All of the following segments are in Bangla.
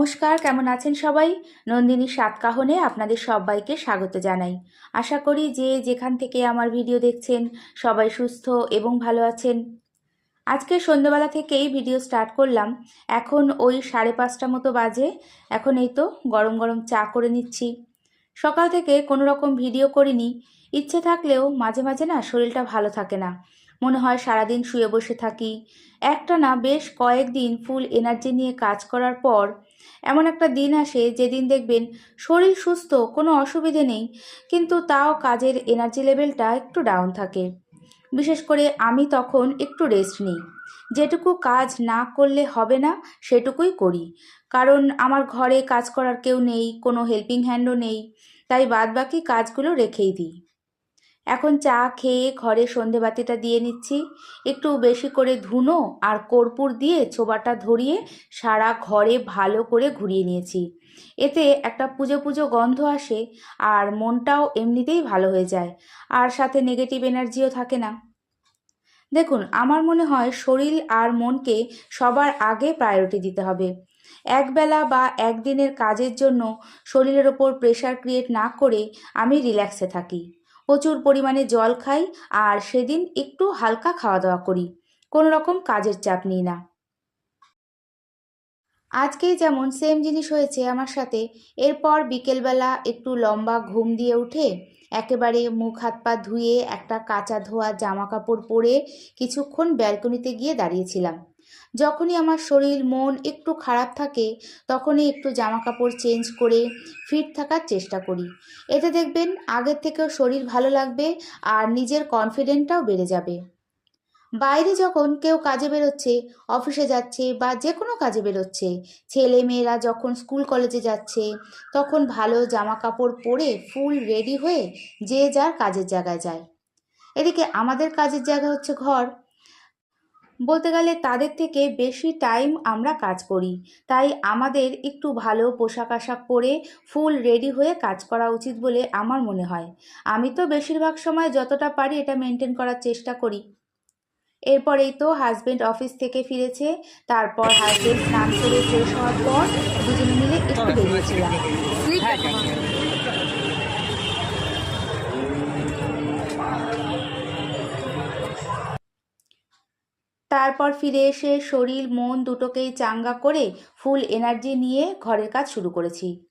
নমস্কার, কেমন আছেন সবাই? নন্দিনী সাতকাহনে আপনাদের সবাইকে স্বাগত জানাই। আশা করি যে যেখান থেকে আমার ভিডিও দেখছেন, সবাই সুস্থ এবং ভালো আছেন। আজকে সন্ধ্যেবেলা থেকেই ভিডিও স্টার্ট করলাম। এখন ওই সাড়ে পাঁচটা মতো বাজে। এখন এই তো গরম গরম চা করে নিচ্ছি। সকাল থেকে কোনো রকম ভিডিও করিনি। ইচ্ছে থাকলেও মাঝে মাঝে না শরীরটা ভালো থাকে না। মনে হয় সারাদিন শুয়ে বসে থাকি। একটা না বেশ কয়েকদিন ফুল এনার্জি নিয়ে কাজ করার পর এমন একটা দিন আসে যেদিন দেখবেন শরীর সুস্থ, কোনো অসুবিধে নেই, কিন্তু তাও কাজের এনার্জি লেভেলটা একটু ডাউন থাকে। বিশেষ করে আমি তখন একটু রেস্ট নিই। যেটুকু কাজ না করলে হবে না, সেটুকুই করি। কারণ আমার ঘরে কাজ করার কেউ নেই, কোনো হেল্পিং হ্যান্ডও নেই, তাই বাদবাকি কাজগুলো রেখেই দিই। এখন চা খেয়ে ঘরে সন্ধেবাতিটা দিয়ে নিচ্ছি। একটু বেশি করে ধুনো আর কর্পূর দিয়ে ছোবাটা ধরিয়ে সারা ঘরে ভালো করে ঘুরিয়ে নিয়েছি। এতে একটা পুজো পুজো গন্ধ আসে আর মনটাও এমনিতেই ভালো হয়ে যায় আর সাথে নেগেটিভ এনার্জিও থাকে না। দেখুন, আমার মনে হয় শরীর আর মনকে সবার আগে প্রায়োরিটি দিতে হবে। একবেলা বা একদিনের কাজের জন্য শরীরের ওপর প্রেশার ক্রিয়েট না করে আমি রিল্যাক্সে থাকি। প্রচুর পরিমাণে জল খাই আর সেদিন একটু হালকা খাওয়া দাওয়া করি। কোনো রকম কাজের চাপ নিই না। আজকে যেমন সেম জিনিস হয়েছে আমার সাথে, এরপর বিকেলবেলা একটু লম্বা ঘুম দিয়ে উঠে একেবারে মুখ হাত পা ধুয়ে একটা কাঁচা ধোয়া জামা কাপড় পরে কিছুক্ষণ ব্যালকনিতে গিয়ে দাঁড়িয়েছিলাম। যখনই আমার শরীর, মন একটু খারাপ থাকে, তখনই একটু জামা কাপড় চেঞ্জ করে ফিট থাকার চেষ্টা করি। এতে দেখবেন আগের থেকেও শরীর ভালো লাগবে আর নিজের কনফিডেন্টটাও বেড়ে যাবে। বাইরে যখন কেউ কাজে বেরোচ্ছে অফিসে যাচ্ছে বা যে কোনো কাজে বেরোচ্ছে ছেলে মেয়েরা যখন স্কুল কলেজে যাচ্ছে, তখন ভালো জামা কাপড় পরে ফুল রেডি হয়ে যে যার কাজের জায়গায় যায়। এদিকে আমাদের কাজের জায়গা হচ্ছে ঘর। বলতে গেলে তাদের থেকে বেশি টাইম আমরা কাজ করি। তাই আমাদের একটু ভালো পোশাক আশাক পরে ফুল রেডি হয়ে কাজ করা উচিত বলে আমার মনে হয়। আমি তো বেশিরভাগ সময় যতটা পারি এটা মেনটেন করার চেষ্টা করি। এরপরেই তো হাজবেন্ড অফিস থেকে ফিরেছে তারপর হাজবেন্ড স্নান করে ফ্রেশ হওয়ার পর দুজনে মিলে একটু বেরিয়েছিলাম। তারপর ফিরে এসে শরীর, মন দুটোকেই চাঙ্গা করে ফুল এনার্জি নিয়ে ঘরের কাজ শুরু করেছি।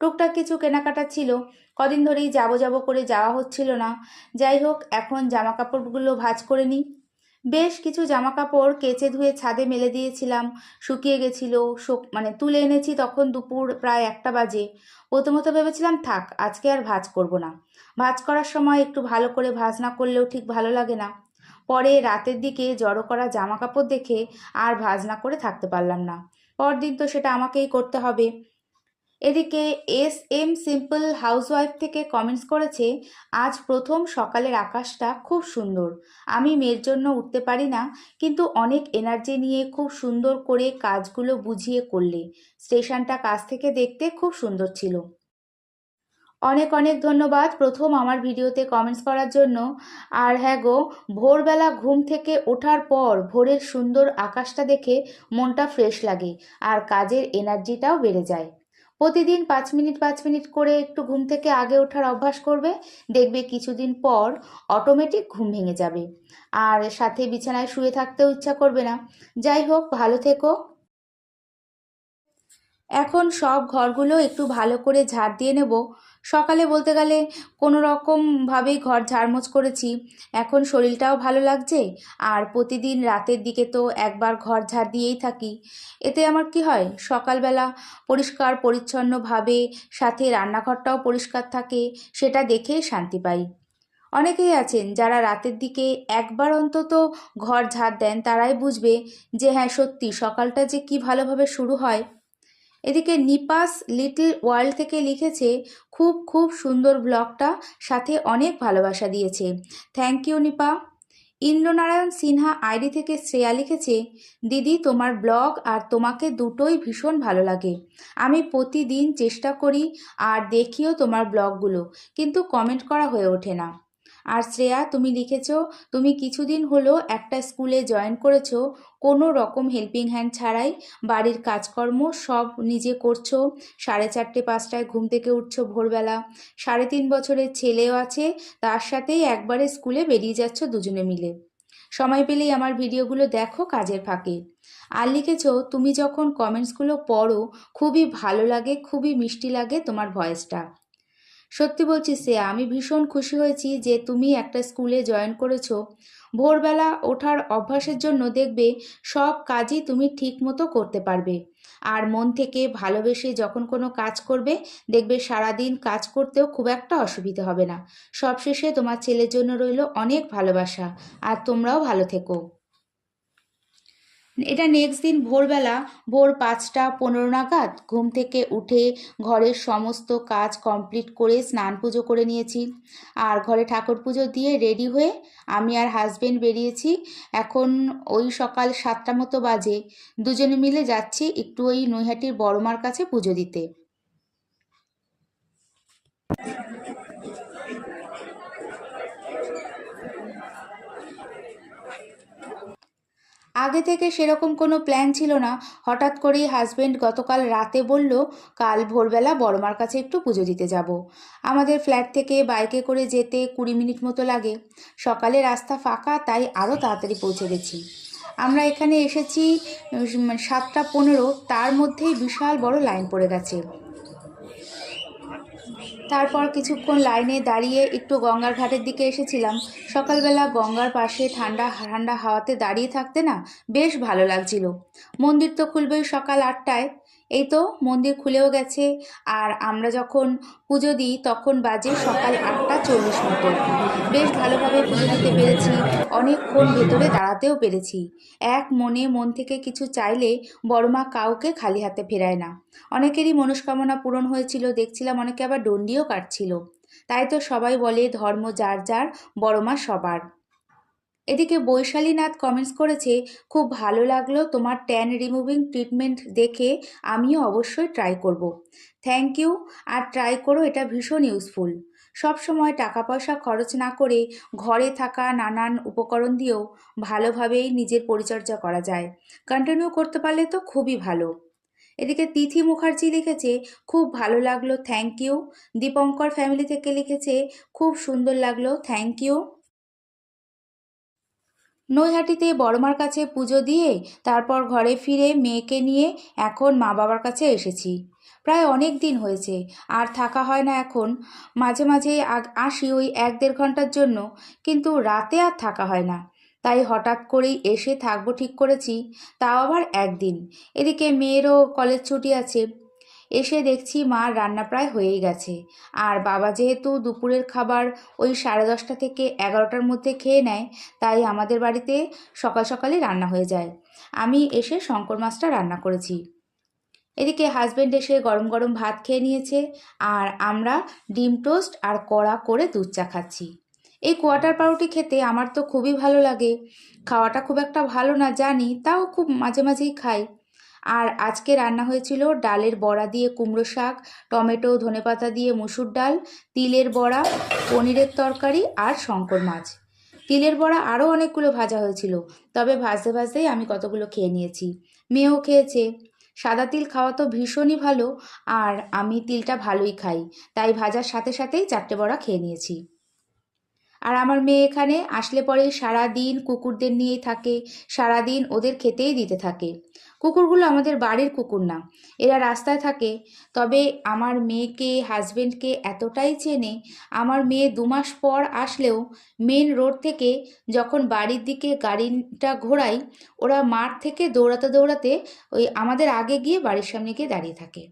টুকটাক কিছু কেনাকাটা ছিল। কদিন ধরেই যাব যাব করে যাওয়া হচ্ছিল না। যাই হোক, এখন জামা কাপড়গুলো ভাঁজ করে নিই। বেশ কিছু জামা কাপড় কেচে ধুয়ে ছাদে মেলে দিয়েছিলাম। শুকিয়ে গেছিল, শোক মানে তুলে এনেছি তখন দুপুর প্রায় একটা বাজে। প্রথমত ভেবেছিলাম, থাক, আজকে আর ভাজ করব না। ভাজ করার সময় একটু ভালো করে ভাজ না করলেও ঠিক ভালো লাগে না। পরে রাতের দিকে জড়ো করা জামা কাপড় দেখে আর ভাজনা করে থাকতে পারলাম না। পরদিন তো সেটা আমাকেই করতে হবে। এদিকে এস এম সিম্পল হাউসওয়াইফ থেকে কমেন্টস করেছে, আজ প্রথম সকালের আকাশটা খুব সুন্দর। আমি মেয়ের জন্য উঠতে পারি না, কিন্তু অনেক এনার্জি নিয়ে খুব সুন্দর করে কাজগুলো বুঝিয়ে করলে। স্টেশনটা কাছ থেকে দেখতে খুব সুন্দর ছিল। অনেক অনেক ধন্যবাদ প্রথম আমার ভিডিওতে কমেন্টস করার জন্য। আর হ্যাঁ গো, ভোরবেলা ঘুম থেকে ওঠার পর ভোরের সুন্দর আকাশটা দেখে মনটা ফ্রেশ লাগে আর কাজের এনার্জিটাও বেড়ে যায়। প্রতিদিন পাঁচ মিনিট পাঁচ মিনিট করে একটু ঘুম থেকে আগে ওঠার অভ্যাস করবে, দেখবে কিছুদিন পর অটোমেটিক ঘুম ভেঙে যাবে। আর সাথে বিছানায় শুয়ে থাকতেও ইচ্ছা করবে না। যাই হোক, ভালো থেকো। এখন সব ঘরগুলো একটু ভালো করে ঝাড় দিয়ে নেব। সকালে বলতে গেলে কোনো রকমভাবেই ঘর ঝাড়মোছ করেছি। এখন শরীরটাও ভালো লাগছে। আর প্রতিদিন রাতের দিকে তো একবার ঘর ঝাড় দিয়েই থাকি। এতে আমার কি হয়, সকালবেলা পরিষ্কার, পরিচ্ছন্নভাবে সাথে রান্নাঘরটাও পরিষ্কার থাকে, সেটা দেখেই শান্তি পাই। অনেকেই আছেন যারা রাতের দিকে একবার অন্তত ঘর ঝাড় দেন, তারাই বুঝবে যে হ্যাঁ সত্যি সকালটা যে কি ভালোভাবে শুরু হয়। এদিকে নিপাস লিটল ওয়ার্ল্ড থেকে লিখেছে খুব খুব সুন্দর ব্লগটা সাথে অনেক ভালোবাসা দিয়েছে। Thank you Nipa. Indranarayan Sinha ID থেকে শ্রেয়া লিখেছে, দিদি, তোমার ব্লগ আর তোমাকে দুটোই ভীষণ ভালো লাগে। আমি প্রতিদিন চেষ্টা করি আর দেখিও তোমার ব্লগগুলো, কিন্তু কমেন্ট করা হয়ে ওঠে না। আর শ্রেয়া, তুমি লিখেছো, তুমি কিছুদিন হলো একটা স্কুলে জয়েন করেছ, কোনো রকম হেল্পিং হ্যান্ড ছাড়াই, বাড়ির কাজকর্ম সব নিজে করছ, সাড়ে চারটে, পাঁচটায় ঘুম থেকে উঠছো ভোরবেলা, সাড়ে তিন বছরের ছেলেও আছে, তার সাথেই একবারে স্কুলে বেরিয়ে যাচ্ছ দুজনে মিলে। সময় পেলেই আমার ভিডিওগুলো দেখো কাজের ফাঁকে। আর লিখেছ, তুমি যখন কমেন্টসগুলো পড়ো, খুবই ভালো লাগে, খুবই মিষ্টি লাগে তোমার ভয়েসটা সত্যি বলছি সে আমি ভীষণ খুশি হয়েছি যে তুমি একটা স্কুলে জয়েন করেছ। ভোরবেলা ওঠার অভ্যাসের জন্য দেখবে সব কাজই তুমি ঠিক মতো করতে পারবে। আর মন থেকে ভালোবেসে যখন কোনো কাজ করবে, দেখবে সারাদিন কাজ করতেও খুব একটা অসুবিধা হবে না। সবশেষে তোমার ছেলের জন্য রইল অনেক ভালোবাসা। আর তোমরাও ভালো থেকো। এটা নেক্সট দিন ভোরবেলা ভোর পাঁচটা পনেরো নাগাদ ঘুম থেকে উঠে ঘরের সমস্ত কাজ কমপ্লিট করে স্নান পুজো করে নিয়েছি। আর ঘরে ঠাকুর পুজো দিয়ে রেডি হয়ে আমি আর হাজবেন্ড বেরিয়েছি। এখন ওই সকাল সাতটা মতো বাজে। দুজনে মিলে যাচ্ছি একটু ওই নৈহাটির বড়মার কাছে পুজো দিতে। আগে থেকে সেরকম কোনো প্ল্যান ছিল না। হঠাৎ করেই হাজবেন্ড গতকাল রাতে বলল, কাল ভোরবেলা বড়মার কাছে একটু পুজো দিতে যাব। আমাদের ফ্ল্যাট থেকে বাইকে করে যেতে কুড়ি মিনিট মতো লাগে। সকালে রাস্তা ফাঁকা, তাই আরও তাড়াতাড়ি পৌঁছে গেছি। আমরা এখানে এসেছি সাতটা পনেরো, তার মধ্যেই বিশাল বড় লাইন পড়ে গেছে। তারপর কিছুক্ষণ লাইনে দাঁড়িয়ে একটু গঙ্গার ঘাটের দিকে এসেছিলাম। সকালবেলা গঙ্গার পাশে ঠান্ডা ঠান্ডা হাওয়াতে দাঁড়িয়ে থাকতে না বেশ ভালো লাগছিল। মন্দির তো খুলবেই সকাল আটটায়। এই তো মন্দির খুলেও গেছে। আর আমরা যখন পুজো দিই, তখন বাজে সকাল আটটা চল্লিশ মতো বেশ ভালোভাবে পুজো দিতে পেরেছি। অনেকক্ষণ ভেতরে দাঁড়াতেও পেরেছি। এক মনে মন থেকে কিছু চাইলে বড়মা কাউকে খালি হাতে ফেরায় না। অনেকেরই মনস্কামনা পূরণ হয়েছিল, দেখছিলাম অনেকে আবার দণ্ডিও কাটছিল। তাই তো সবাই বলে ধর্ম যার যার বড়মা সবার। এদিকে বৈশালীনাথ কমেন্টস করেছে, খুব ভালো লাগল তোমার ট্যান রিমুভিং ট্রিটমেন্ট দেখে, আমিও অবশ্যই ট্রাই করব। থ্যাংক ইউ আর ট্রাই করো, এটা ভীষণ ইউজফুল সব সময় টাকা পয়সা খরচ না করে ঘরে থাকা নানান উপকরণ দিয়েও ভালোভাবেই নিজের পরিচর্যা করা যায়। কন্টিনিউ করতে পারলে তো খুবই ভালো। এদিকে তিথি মুখার্জি লিখেছে, খুব ভালো লাগল থ্যাংক ইউ দীপঙ্কর ফ্যামিলি থেকে লিখেছে, খুব সুন্দর লাগল থ্যাংক ইউ নৈহাটিতে বড়মার কাছে পুজো দিয়ে তারপর ঘরে ফিরে মেয়েকে নিয়ে এখন মা বাবার কাছে এসেছি। প্রায় অনেক দিন হয়েছে। আর থাকা হয় না এখন। মাঝে মাঝে আসি ওই এক দেড় ঘণ্টার জন্য, কিন্তু রাতে আর থাকা হয় না। তাই হঠাৎ করেই এসে থাকব ঠিক করেছি, তাও আবার একদিন। এদিকে মেয়েরও কলেজ ছুটি আছে। এসে দেখছি মা রান্না প্রায় হয়েই গেছে। আর বাবা যেহেতু দুপুরের খাবার ওই সাড়ে দশটা থেকে এগারোটার মধ্যে খেয়ে নেয়, তাই আমাদের বাড়িতে সকাল সকালই রান্না হয়ে যায়। আমি এসে শঙ্কর মাছটা রান্না করেছি। এদিকে হাজবেন্ড এসে গরম গরম ভাত খেয়ে নিয়েছে আর আমরা ডিম টোস্ট আর কড়া করে দুধ চা খাচ্ছি। এই কোয়াটার পাউরুটি খেতে আমার তো খুবই ভালো লাগে। খাওয়াটা খুব একটা ভালো না, জানি, তাও খুব মাঝে মাঝেই খাই। আর আজকে রান্না হয়েছিল ডালের বড়া দিয়ে কুমড়ো শাক, টমেটো, ধনেপাতা দিয়ে মুসুর ডাল, তিলের বড়া, পনিরের তরকারি আর শঙ্কর মাছ। তিলের বড়া আরও অনেকগুলো ভাজা হয়েছিল, তবে ভাজতে ভাজতেই আমি কতগুলো খেয়ে নিয়েছি। মেয়েও খেয়েছে। সাদা তিল খাওয়া তো ভীষণই ভালো, আর আমি তিলটা ভালোই খাই। তাই ভাজার সাথে সাথেই চারটে বড়া খেয়ে নিয়েছি। আর আমার মেয়ে এখানে আসলে পরে সারা দিন কুকুরদের নিয়েই থাকে সারা দিন ওদের খেতেই দিতে থাকে। কুকুরগুলো আমাদের বাড়ির কুকুর না, এরা রাস্তায় থাকে। তবে আমার মেয়েকে হাজবেন্ডকে এতটাই চেনে, আমার মেয়ে দু মাস পর আসলেও মেন রোড থেকে যখন বাড়ির দিকে গাড়িটা ঘোরাই, ওরা মাঠ থেকে দৌড়াতে দৌড়াতে ওই আমাদের আগে গিয়ে বাড়ির সামনে গিয়ে দাঁড়িয়ে থাকে।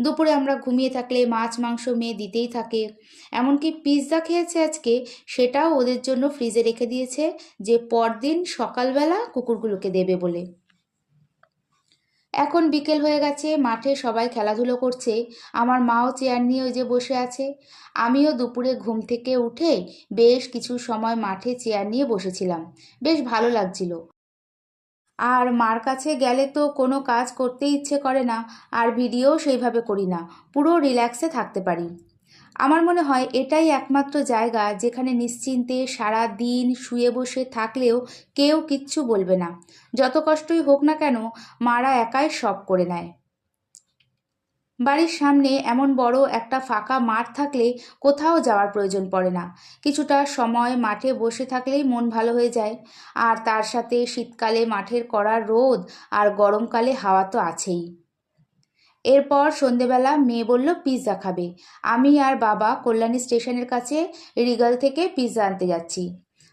দুপুরে আমরা ঘুমিয়ে থাকলে মাছ, মাংস মেয়ে দিতেই থাকে। এমনকি পিৎজা খেয়েছে আজকে, সেটাও ওদের জন্য ফ্রিজে রেখে দিয়েছে, যে পরদিন সকালবেলা কুকুরগুলোকে দেবে বলে। এখন বিকেল হয়ে গেছে, মাঠে সবাই খেলাধুলো করছে। আমার মাও চেয়ার নিয়ে ওই যে বসে আছে। আমিও দুপুরে ঘুম থেকে উঠে বেশ কিছু সময় মাঠে চেয়ার নিয়ে বসেছিলাম। বেশ ভালো লাগছিল। আর মার কাছে গেলে তো কোনো কাজ করতে ইচ্ছে করে না, আর ভিডিও সেইভাবে করি না, পুরো রিল্যাক্সে থাকতে পারি। আমার মনে হয় এটাই একমাত্র জায়গা যেখানে নিশ্চিন্তে সারা দিন শুয়ে বসে থাকলেও কেউ কিচ্ছু বলবে না। যত কষ্টই হোক না কেন, মারা একাই সব করে নেয়। বাড়ির সামনে এমন বড় একটা ফাঁকা মাঠ থাকলে কোথাও যাওয়ার প্রয়োজন পড়ে না। কিছুটা সময় মাঠে বসে থাকলেই মন ভালো হয়ে যায়। আর তার সাথে শীতকালে মাঠের কড়া রোদ আর গরমকালে হাওয়া তো আছেই। এরপর সন্ধেবেলা মেয়ে বলল, পিৎজা খাবে। আমি আর বাবা কল্যাণী স্টেশনের কাছে রিগাল থেকে পিৎজা আনতে যাচ্ছি।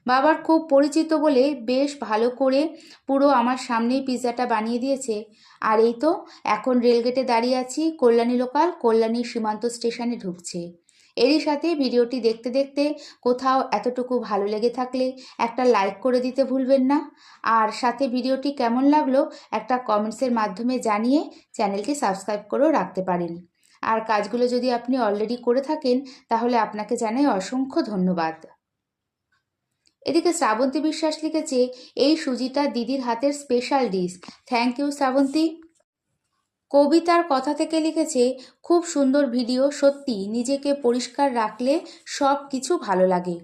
বাবার খুব পরিচিত বলে বেশ ভালো করে পুরো আমার সামনেই পিৎজাটা বানিয়ে দিয়েছে। আর এই তো, এখন রেলগেটে দাঁড়িয়ে আছি, কল্যাণী লোকাল কল্যাণী সীমান্ত স্টেশনে ঢুকছে। এরই সাথে ভিডিওটি দেখতে দেখতে কোথাও এতটুকু ভালো লেগে থাকলে একটা লাইক করে দিতে ভুলবেন না। আর সাথে ভিডিওটি কেমন লাগল একটা কমেন্টসের মাধ্যমে জানিয়ে চ্যানেলটি সাবস্ক্রাইব করেও রাখতে পারেন। আর কাজগুলো যদি আপনি অলরেডি করে থাকেন, তাহলে আপনাকে জানাই অসংখ্য ধন্যবাদ। এদিকে শ্রাবন্তী বিশ্বাস লিখেছে, এই সুজিতা দিদির হাতের special dish thank you Srabanti. কবিতার কথা থেকে লিখেছে, খুব সুন্দর ভিডিও সত্যি। নিজেকে পরিষ্কার রাখলে সব কিছু ভালো লাগে।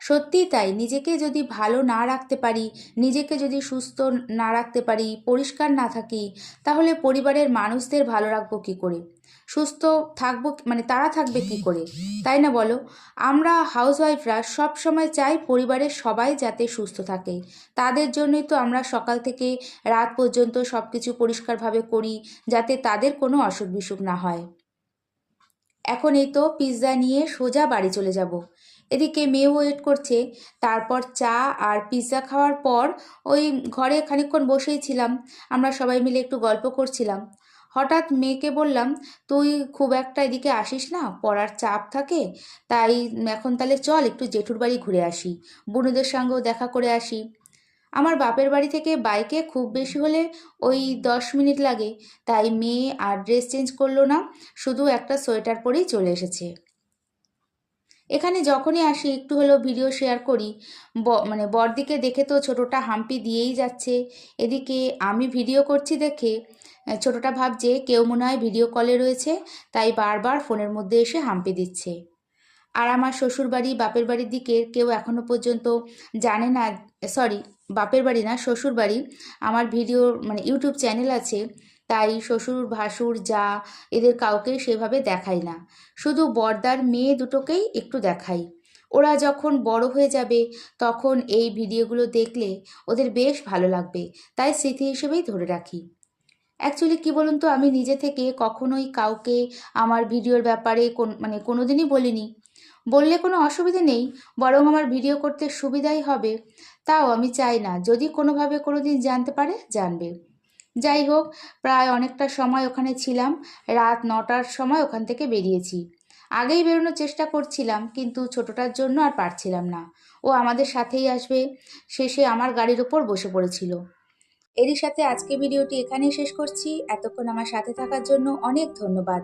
সত্যি তাই। নিজেকে যদি ভালো না রাখতে পারি, নিজেকে যদি সুস্থ না রাখতে পারি, পরিষ্কার না থাকি, তাহলে পরিবারের মানুষদের ভালো রাখব কী করে? সুস্থ থাকব মানে তারা থাকবে কি করে? তাই না বলো? আমরা হাউসওয়াইফরা সব সময় চাই পরিবারের সবাই যাতে সুস্থ থাকে। তাদের জন্যই তো আমরা সকাল থেকে রাত পর্যন্ত সব কিছু পরিষ্কারভাবে করি, যাতে তাদের কোনো অসুখ বিসুখ না হয়। এখন এই তো পিৎজা নিয়ে সোজা বাড়ি চলে যাব। এদিকে মেয়েও ওয়েট করছে। তারপর চা আর পিৎজা খাওয়ার পর ওই ঘরে খানিকক্ষণ বসেই ছিলাম। আমরা সবাই মিলে একটু গল্প করছিলাম। হঠাৎ মেয়েকে বললাম, তুই খুব একটা এদিকে আসিস না, পড়ার চাপ থাকে, তাই এখন তাহলে চল একটু জেঠুর বাড়ি ঘুরে আসি, বুনুদের সঙ্গেও দেখা করে আসি। আমার বাপের বাড়ি থেকে বাইকে খুব বেশি হলে ওই দশ মিনিট লাগে। তাই মেয়ে আর ড্রেস চেঞ্জ করল না, শুধু একটা সোয়েটার পরেই চলে এসেছে। এখানে যখনই আসি, একটু হলেও ভিডিও শেয়ার করি। মানে বরদিকে দেখে তো ছোটোটা হাম্পি দিয়েই যাচ্ছে। এদিকে আমি ভিডিও করছি দেখে ছোটোটা ভাবছে কেউ মনে হয় ভিডিও কলে রয়েছে, তাই বারবার ফোনের মধ্যে এসে হাম্পি দিচ্ছে। আর আমার শ্বশুর বাড়ি বাপের বাড়ির দিকে কেউ এখনও পর্যন্ত জানে না সরি বাপের বাড়ি না শ্বশুর বাড়ি আমার ভিডিও মানে ইউটিউব চ্যানেল আছে, তাই শ্বশুর, ভাসুর যা এদের কাউকে সেভাবে দেখাই না। শুধু বর্দার মেয়ে দুটোকেই একটু দেখাই। ওরা যখন বড় হয়ে যাবে, তখন এই ভিডিওগুলো দেখলে ওদের বেশ ভালো লাগবে, তাই স্মৃতি হিসেবেই ধরে রাখি। অ্যাকচুয়ালি কী বলুন তো, আমি নিজে থেকে কখনোই কাউকে আমার ভিডিওর ব্যাপারে কোন মানে কোনো দিনই বলিনি। বললে কোনো অসুবিধে নেই, বরং আমার ভিডিও করতে সুবিধাই হবে। তাও আমি চাই না, যদি কোনোভাবে কোনো দিন জানতে পারে, জানবে। যাই হোক, প্রায় অনেকটা সময় ওখানে ছিলাম, রাত নটার সময় ওখান থেকে বেরিয়েছি। আগেই বেরোনোর চেষ্টা করছিলাম, কিন্তু ছোটটার জন্য আর পারছিলাম না। ও আমাদের সাথেই আসবে শেষে আমার গাড়ির ওপর বসে পড়েছিল। এরই সাথে আজকে ভিডিওটি এখানেই শেষ করছি। এতক্ষণ আমার সাথে থাকার জন্য অনেক ধন্যবাদ।